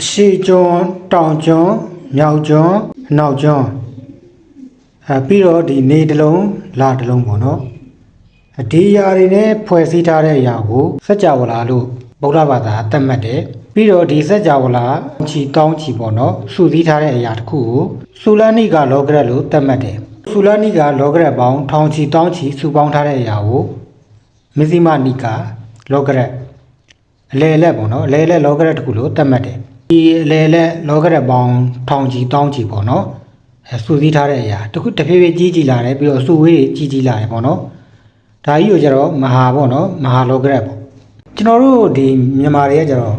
အရှိကျွန်းတောင်ကျွန်းမြောက်ကျွန်းအနောက်ကျွန်းအဲပြီးတော့ဒီနေတစ်လုံးလာတစ်လုံးပေါ့နော်ဒီအရာတွေနဲ့ဖွဲ့စည်းထားတဲ့အရာကိုစัจ java လာလို့ဗုဒ္ဓဘာသာသတ်မှတ်တယ်ပြီးတော့ဒီစัจ java လာချီတောင်းချီပေါ့နော်စုစည်းထားတဲ့အရာတစ်ခုကိုဆူလာနိကလောကရက်လို့သတ်မှတ်တယ်ဆူလာနိကလောကရက်ပေါင်းထောင်ချီတောင်းချီစုပေါင်းထားတဲ့အရာကိုမဇ္ဈိမနိကလောကရက်အလဲလက်ပေါ့နော်အလဲလက်လောကရက်တစ်ခုလို့သတ်မှတ်တယ် ဒီအလဲလက်လောကရက်ပေါင်းထောင်ချီတောင်းချီပေါ့နော်အဲစူးစီးထားတဲ့အရာတစ်ခုတစ်ဖြည်းဖြည်းကြီးကြီးလာတယ်ပြီးတော့စူဝေးကြီးကြီးလာတယ်ပေါ့နော်ဒါကြီးကိုကျတော့မဟာပေါ့နော်မဟာလောကရက်ပေါ့ကျွန်တော်တို့ဒီမြန်မာတွေကကျတော့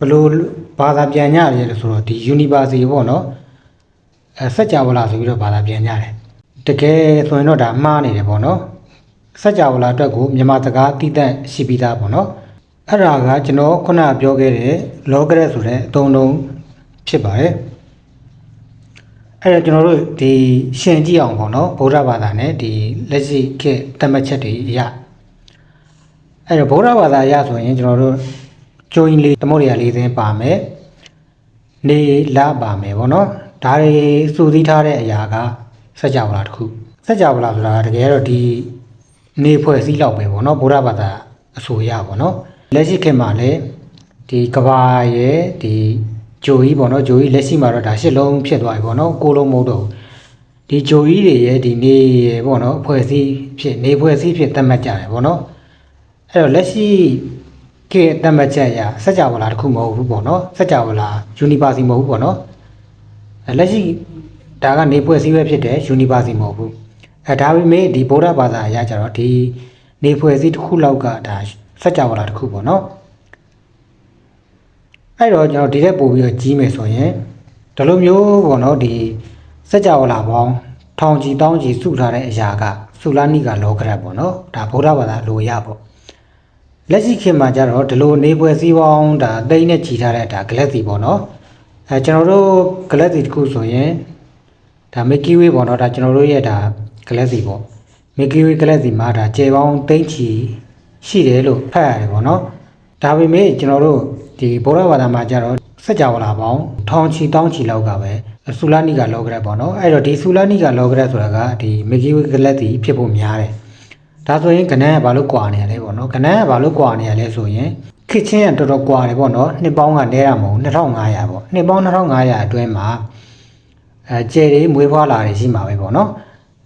ဘလို့ဘာသာပြန်ကြရတယ်လို့ဆိုတော့ဒီ University ပေါ့နော်အဲစัจ java လာဆိုပြီးတော့ဘာသာပြန်ကြတယ်တကယ်ဆိုရင်တော့ဒါမှားနေတယ်ပေါ့နော်စัจ java လာအတွက်ကိုမြန်မာစကားတည်တတ်ရှိပြီးသားပေါ့နော် အဲ့ဒါကကျွန်တော်ခုနကပြောခဲ့တဲ့ logret ဆိုတဲ့အသုံးလုံးဖြစ်ပါတယ်အဲ့ဒါကျွန်တော်တို့ဒီရှင်ကြည့်အောင်ပေါ့နော်ဗုဒ္ဓဘာသာနဲ့ဒီလက်ရှိခေတ်သတ်မှတ်ချက်တွေအရအဲ့တော့ဗုဒ္ဓဘာသာအရဆိုရင်ကျွန်တော်တို့ကျိုးရင်းလေးသမုဒ္ဒရာလေးသင်းပါမယ်နေလပါမယ်ပေါ့နော်ဒါတွေစုစည်းထားတဲ့အရာကစัจ java တစ်ခုစัจ java ဆိုတာကတကယ်တော့ဒီနေဖွဲ့စည်းလောက်ပဲပေါ့နော်ဗုဒ္ဓဘာသာအဆိုအရပေါ့နော် လက်ရှိခေတ်မှာလည်းဒီကဘာရဲ့ဒီဂျိုကြီးပေါ့နော်ဂျိုကြီးလက်ရှိမှာတော့ဒါရှစ်လုံးဖြစ်သွားပြီပေါ့နော်ကိုလုံးမဟုတ်တော့ဘူးဒီဂျိုကြီးတွေရဲ့ဒီနေရဲ့ပေါ့နော်အဖွဲ့အစည်းဖြစ်နေဖွဲ့အစည်းဖြစ်သတ်မှတ်ကြတယ်ပေါ့နော်အဲ့တော့လက်ရှိခေတ်သတ်မှတ်ချက်အရစัจ java လာတစ်ခုမဟုတ်ဘူးပေါ့နော်စัจ java လာ university မဟုတ်ဘူးပေါ့နော်အဲ့လက်ရှိဒါကနေဖွဲ့အစည်းပဲဖြစ်တယ် university မဟုတ်ဘူးအဲဒါပေမဲ့ဒီဗုဒ္ဓဘာသာအရကြတော့ဒီနေဖွဲ့အစည်းတစ်ခုလောက်ကဒါ စัจ java လာတစ်ခုပေါ့နော်အဲ့တော့ကျွန်တော်ဒီထက်ပို့ပြီးတော့ကြီးမယ်ဆိုရင်ဒီလိုမျိုးပေါ့နော်ဒီစัจ java လာပေါင်းထောင်ချီတောင်းချီစုထားတဲ့အရာကဆူလာနိကလောကရက်ပေါ့နော်ဒါဗုဒ္ဓဘာသာလိုရပေါ့လက်ရှိခေတ်မှာကျတော့ဒီလိုနေပွဲစည်းပေါင်းဒါတိမ့်နဲ့ချီထားတဲ့ဒါဂလက်စီပေါ့နော်အဲကျွန်တော်တို့ဂလက်စီတစ်ခုဆိုရင်ဒါ Milky Way ပေါ့နော်ဒါကျွန်တော်တို့ရဲ့ဒါဂလက်စီပေါ့ Milky Way ဂလက်စီမှာဒါကျေပေါင်းတိမ့်ချီ ရှိတယ်လို့ဖတ်ရတယ်ပေါ့နော်ဒါပေမဲ့ကျွန်တော်တို့ဒီဗုဒ္ဓဘာသာမှာကျတော့စัจ java လာပေါင်းထောင်ချီတောင်းချီလောက်ကပဲဆူလာနိကလောကရက်ပေါ့နော်အဲ့တော့ဒီဆူလာနိကလောကရက်ဆိုတာကဒီမဂီဝေကလက်တီဖြစ်ဖို့များတယ်ဒါဆိုရင်ကနန်းကဘာလို့ကွာနေရလဲပေါ့နော်ကနန်းကဘာလို့ကွာနေရလဲဆိုရင်ခစ်ချင်းကတော်တော်ကွာတယ်ပေါ့နော်နှစ်ပေါင်းကနဲတာမဟုတ်2500ပေါ့နှစ်ပေါင်း2500အတွင်းမှာအဲကျယ်တွေမွေးဖွားလာတယ်ရှိမှာပဲပေါ့နော်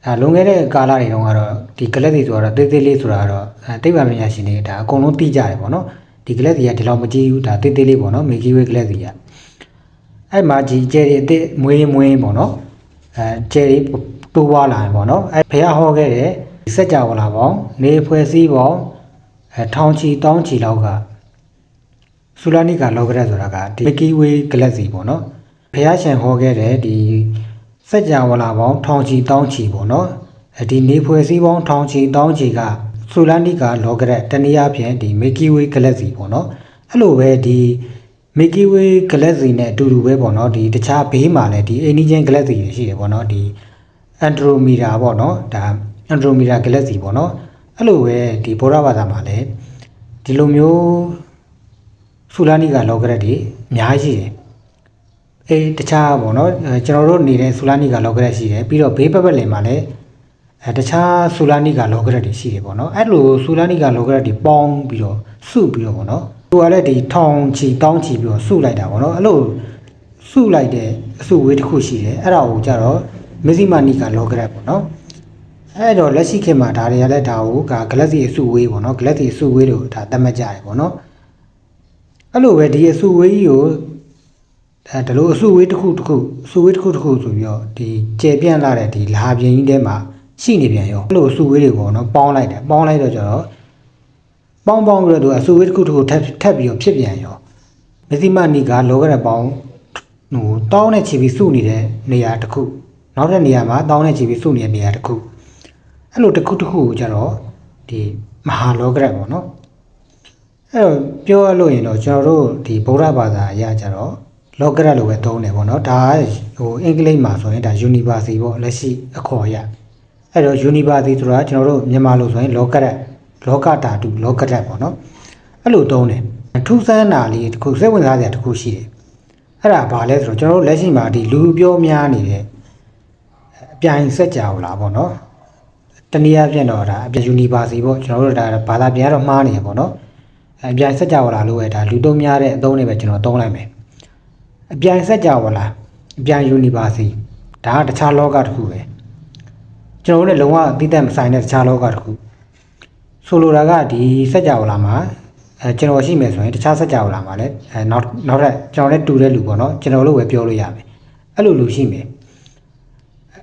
အဲလွန်ခဲ့တဲ့ကာလတွေတုန်းကတော့ဒီကလက်တွေဆိုတော့တေးသေးလေးဆိုတာတော့အဲတိဗ္ဗံပညာရှင်တွေဒါအကုန်လုံးသိကြတယ်ပေါ့နော်ဒီကလက်တွေကဒီလောက်မကြည့်ဘူးဒါတေးသေးလေးပေါ့နော်မေဂီဝေးကလက်တွေကအဲ့မှာကြီးကျယ်တွေအစ်မွေးမွေးပေါ့နော်အဲကျယ်တွေတိုးွားလာတယ်ပေါ့နော်အဲဘုရားဟောခဲ့တဲ့စัจ java လာပေါင်းနေဖွဲ့စည်းပေါင်းအဲထောင်ချီတောင်းချီလောက်ကဆူလာနိကလောကရက်ဆိုတာကဒီမကီဝေးကလက်စီပေါ့နော်ဘုရားရှင်ဟောခဲ့တဲ့ဒီ စัจ java လာပေါင်းထောင်ချီတောင်းချီပေါ့နော်အဲဒီနေဖွဲ့စည်းပေါင်းထောင်ချီတောင်းချီကဆူလာနိကလောကရက်တနည်းအားဖြင့်ဒီမကီဝေးကလက်စီပေါ့နော်အဲ့လိုပဲဒီ Milky Way Galaxy နဲ့အတူတူပဲပေါ့နော်ဒီတခြားဘေးမှာလည်းဒီအိနီဂျင် Galaxy တွေရှိတယ်ပေါ့နော်ဒီ Andromeda ပေါ့နော်ဒါ Andromeda Galaxy ပေါ့နော်အဲ့လိုပဲဒီဗုဒ္ဓဘာသာမှာလည်းဒီလိုမျိုးဆူလာနီကလောကရက်တွေအများကြီးရှိတယ် အေးတခြားပေါ့နော်အဲကျွန်တော်တို့နေတဲ့ဆူလာနီကလောကရက်ရှိတယ်ပြီးတော့ဘေးပတ်ပတ်လည်မှာလည်းအဲတခြားဆူလာနီကလောကရက်တွေရှိတယ်ပေါ့နော်အဲ့လိုဆူလာနီကလောကရက်တွေပေါင်းပြီးတော့စုပြီးတော့ပေါ့နော်သူကလည်းဒီထောင်ချီတောင်းချီပြီးတော့စုလိုက်တာပေါ့နော်အဲ့လိုစုလိုက်တဲ့အစုဝေးတစ်ခုရှိတယ်အဲ့ဒါကိုကြတော့မဇ္ဈိမနိကလောကရက်ပေါ့နော်အဲ့တော့လက်ရှိခေတ်မှာဒါတွေကလည်းဒါကိုကဂလက်စီအစုဝေးပေါ့နော်ဂလက်စီအစုဝေးတို့ဒါသတ်မှတ်ကြတယ်ပေါ့နော်အဲ့လိုပဲဒီအစုဝေးကြီးကို အဲဒီလိုအစုဝေးတစ်ခုတစ်ခုအစုဝေးတစ်ခုတစ်ခုဆိုပြီးတော့ဒီကျေပြန့်လာတဲ့ဒီလာပြင်းကြီးထဲမှာရှိနေပြန်ရောအဲ့လိုအစုဝေးတွေပေါ့နော်ပေါင်းလိုက်တယ်ပေါင်းလိုက်တော့ကျတော့ပေါင်းပေါင်းပြီးတော့သူအစုဝေးတစ်ခုတစ်ခုထပ်ထပ်ပြီးတော့ဖြစ်ပြန်ရောမသိမနိကလောကရပေါင်းဟိုတောင်းနဲ့ချီပြီးစုနေတဲ့နေရာတစ်ခုနောက်တဲ့နေရာမှာတောင်းနဲ့ချီပြီးစုနေတဲ့နေရာတစ်ခုအဲ့လိုတစ်ခုတစ်ခုကိုကျတော့ဒီမဟာလောကရပေါ့နော်အဲ့တော့ပြောရလို့ရင်တော့ကျွန်တော်တို့ဒီဗုဒ္ဓဘာသာအရာကျတော့ လောကရလို့ပဲသုံးတယ်ပေါ့နော်ဒါဟိုအင်္ဂလိပ်မှာဆိုရင်ဒါ university ပေါ့လက်ရှိအခေါ်အရအဲ့တော့ university ဆိုတာကျွန်တော်တို့မြန်မာလိုဆိုရင်လောကရလောကဓာတုလောကရပေါ့နော်အဲ့လိုသုံးတယ်ထူးဆန်းတာလေးတစ်ခုစိတ်ဝင်စားစရာတစ်ခုရှိတယ်အဲ့ဒါဘာလဲဆိုတော့ကျွန်တော်တို့လက်ရှိမှာဒီလူပြောများနေတဲ့အပြိုင်စက်ကြောလာပေါ့နော်တနည်းအားဖြင့်တော့ဒါအပြည့်ယူနီဗာစီပေါ့ကျွန်တော်တို့ဒါဘာသာပြန်တော့မှားနေရပေါ့နော်အပြိုင်စက်ကြောလာလို့ပဲဒါလူတုံးများတဲ့အသုံးတွေပဲကျွန်တော်သုံးလိုက်မယ် အပြိုင်စက်ကြောလာအပြိုင်ယူနီဗာစီဒါကတခြားလောကတစ်ခုပဲကျွန်တော်တို့လည်းလုံးဝအသိသက်မဆိုင်တဲ့တခြားလောကတစ်ခုဆိုလိုတာကဒီစက်ကြောလာမှာအဲကျွန်တော်ရှိမယ်ဆိုရင်တခြားစက်ကြောလာမှာလည်းအဲနောက်နောက်ထပ်ကျွန်တော်လည်းတူတဲ့လူပေါ့နော်ကျွန်တော်တို့ပဲပြောလို့ရမယ်အဲ့လိုလူရှိမယ်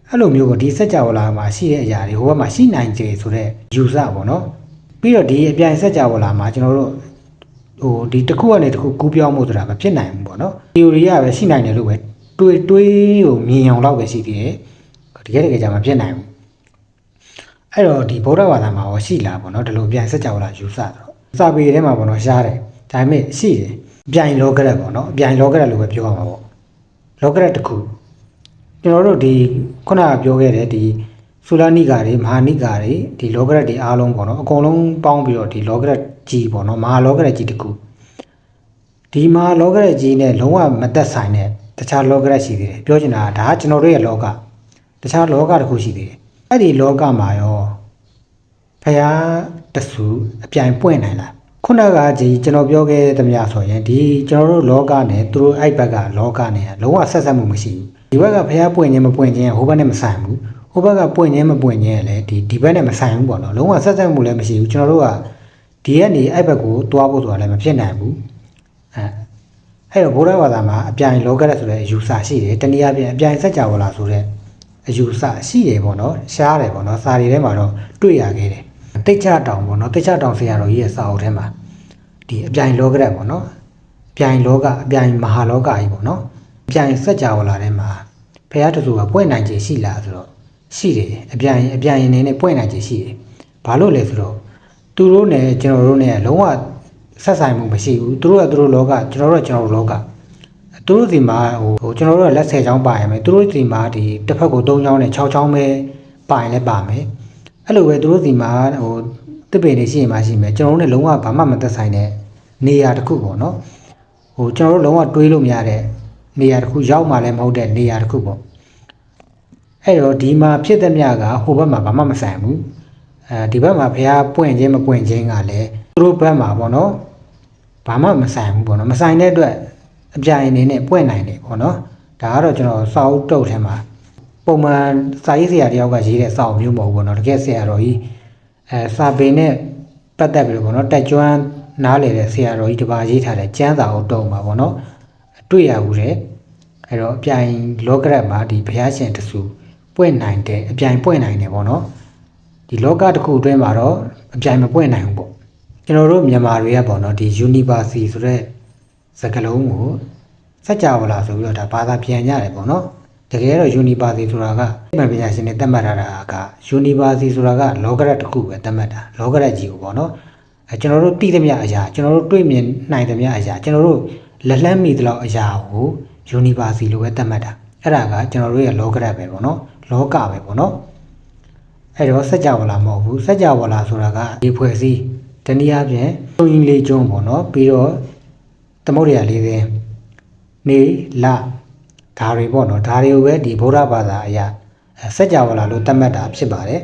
အဲ့လိုမျိုးပေါ့ဒီစက်ကြဝဠာမှာရှိတဲ့အရာတွေဟိုဘက်မှာရှိနိုင်ကြဆိုတော့ယူဆပေါ့နော်ပြီးတော့ဒီအပြိုင်စက်ကြဝဠာမှာကျွန်တော်တို့ ဟိုဒီတစ်ခုကနေတစ်ခုကူးပြောင်းမှုဆိုတာမဖြစ်နိုင်ဘူးပေါ့နော် theory ကပဲရှိနိုင်တယ်လို့ပဲတွေးတွေးကိုမြင်အောင်လောက်ပဲရှိသေးတယ်တကယ်တကယ်ကြမဖြစ်နိုင်ဘူးအဲ့တော့ဒီဗုဒ္ဓဘာသာမှာရောရှိလားပေါ့နော်ဒီလိုအပြိုင်စက်ကြဝဠာယူဆဆိုတော့စာပေထဲမှာပေါ့နော်ရှားတယ်ဒါပေမဲ့ရှိတယ်အပြိုင်လောကရက်ပေါ့နော်အပြိုင်လောကရက်လို့ပဲပြောရမှာပေါ့လောကရက်တစ်ခုကျွန်တော်တို့ဒီခုနကပြောခဲ့တဲ့ဒီ ဆူလာနိကာတွေမဟာနိကာတွေဒီလောကရက်တွေအားလုံးပေါ့နော်အကုန်လုံးပေါင်းပြီးတော့ဒီလောကရက်ကြီးပေါ့နော်မဟာလောကရက်ကြီးတစ်ခုဒီမဟာလောကရက်ကြီးနဲ့လုံးဝမသက်ဆိုင်တဲ့တခြားလောကရက်ရှိသေးတယ်ပြောချင်တာကဒါကကျွန်တော်တို့ရဲ့လောကတခြားလောကတစ်ခုရှိသေးတယ်အဲ့ဒီလောကမှာရောဖယားတဆူအပြိုင်ပွင့်နိုင်လားခုနကကြီးကျွန်တော်ပြောခဲ့သမျှဆိုရင်ဒီကျွန်တော်တို့လောကနဲ့သူတို့အဲ့ဘက်ကလောကနဲ့လုံးဝဆက်ဆက်မှုမရှိဘူးဒီဘက်ကဖះပွင့်ခြင်းမပွင့်ခြင်းဟိုဘက်နဲ့မဆိုင်ဘူး ဟိုဘက်ကပွင့်ခြင်းမပွင့်ခြင်းလည်းဒီဒီဘက်နဲ့မဆိုင်ဘူးပေါ့နော်လုံးဝဆက်ဆက်မှုလည်းမရှိဘူးကျွန်တော်တို့ကဒီကနေအဲ့ဘက်ကိုတွားဖို့ဆိုတာလည်းမဖြစ်နိုင်ဘူးအဲအဲ့တော့ဘုရားဘာသာမှာအပြိုင်လောကရက်ဆိုတဲ့အယူဆရှိတယ်တနည်းအားဖြင့်အပြိုင်စัจ java လာဆိုတဲ့အယူဆရှိတယ်ပေါ့နော်ရှားတယ်ပေါ့နော်စာရီထဲမှာတော့တွေ့ရခဲ့တယ်တိတ်ချတောင်ပေါ့နော်တိတ်ချတောင်ဆရာတော်ကြီးရဲ့စာအုပ်ထဲမှာဒီအပြိုင်လောကရက်ပေါ့နော်အပြိုင်လောကအပြိုင်မဟာလောကကြီးပေါ့နော်အပြိုင်စက်ကြဝဠာထဲမှာဖះတဆူကပွင့်နိုင်ခြင်းရှိလားဆိုတော့ ရှိတယ်အပြိုင်အပြိုင်အနေနဲ့ပွင့်နိုင်ခြင်းရှိတယ်ဘာလို့လဲဆိုတော့သူတို့နဲ့ကျွန်တော်တို့နဲ့လုံးဝဆက်ဆိုင်မှုမရှိဘူးသူတို့ကသူတို့လောကကျွန်တော်တို့ကကျွန်တော်တို့လောကသူတို့ဒီမှာဟိုဟိုကျွန်တော်တို့ကလက်10ချောင်းပါရမယ်သူတို့ဒီမှာဒီတစ်ဖက်ကို3ချောင်းနဲ့6ချောင်းပဲပါရင်လည်းပါမယ်အဲ့လိုပဲသူတို့ဒီမှာဟိုတစ်ပင်တွေရှိရင်မှရှိမယ်ကျွန်တော်တို့နဲ့လုံးဝဘာမှမသက်ဆိုင်တဲ့နေရာတစ်ခုပေါ့နော်ဟိုကျွန်တော်တို့လုံးဝတွေးလို့မရတဲ့နေရာတစ်ခုရောက်မှလည်းမဟုတ်တဲ့နေရာတစ်ခုပေါ့ အဲ့တော့ဒီမှာဖြစ်တဲ့မြကဟိုဘက်မှာဘာမှမဆိုင်ဘူးအဲဒီဘက်မှာဘုရားပွင့်ခြင်းမပွင့်ခြင်းကလည်းသူတို့ဘက်မှာပေါ့နော်ဘာမှမဆိုင်ဘူးပေါ့နော်မဆိုင်တဲ့အတွက်အပြိုင်အနေနဲ့ပွင့်နိုင်တယ်ပေါ့နော်ဒါကတော့ကျွန်တော်စာအုပ်တုပ်ထဲမှာပုံမှန်စာရေးဆရာတယောက်ကရေးတဲ့စာအုပ်မျိုးမဟုတ်ဘူးပေါ့နော်တကယ်ဆရာတော်ကြီးအဲစာပေနဲ့ပတ်သက်ပြီးတော့ပေါ့နော်တက်ကျွမ်းနားလေတဲ့ဆရာတော်ကြီးတစ်ပါးရေးထားတဲ့ကျမ်းစာအုပ်တုပ်မှာပေါ့နော်တွေ့ရဘူးတဲ့အဲတော့အပြိုင်လောကရက်မှာဒီဘုရားရှင်တဆူ ပွင့်နိုင်တဲ့အပြိုင်ပွင့်နိုင်တယ်ပေါ့နော်ဒီလောကတစ်ခုအတွင်းမှာတော့အပြိုင်မပွင့်နိုင်ဘူးပေါ့ကျွန်တော်တို့မြန်မာတွေကပေါ့နော်ဒီ university ဆိုတဲ့စကားလုံးကိုစัจ java လာဆိုပြီးတော့ဒါဘာသာပြန်ကြတယ်ပေါ့နော်တကယ်တော့ university ဆိုတာကမှန်ပညာရှင်တွေသတ်မှတ်ထားတာက university ဆိုတာကလောကရက်တစ်ခုပဲသတ်မှတ်တာလောကရက်ကြီးကိုပေါ့နော်အဲကျွန်တော်တို့သိသမျှအရာကျွန်တော်တို့တွေ့မြင်နိုင်သမျှအရာကျွန်တော်တို့လက်လှမ်းမိသလောက်အရာကို university လို့ပဲသတ်မှတ်တာအဲ့ဒါကကျွန်တော်တို့ရဲ့လောကရက်ပဲပေါ့နော် လောကပဲပေါ့နော်အဲ့တော့စัจ java လာမဟုတ်ဘူးစัจ java လာဆိုတာကဒီဖွဲ့စည်းတနည်းအားဖြင့်သုံးရင်းလေးကျုံးပေါ့နော်ပြီးတော့သမုဒ္ဒရာလေးသင်းနေလဒါတွေပေါ့နော်ဒါတွေကိုပဲဒီဗုဒ္ဓဘာသာအရာအဲစัจ java လာလို့သတ်မှတ်တာဖြစ်ပါတယ်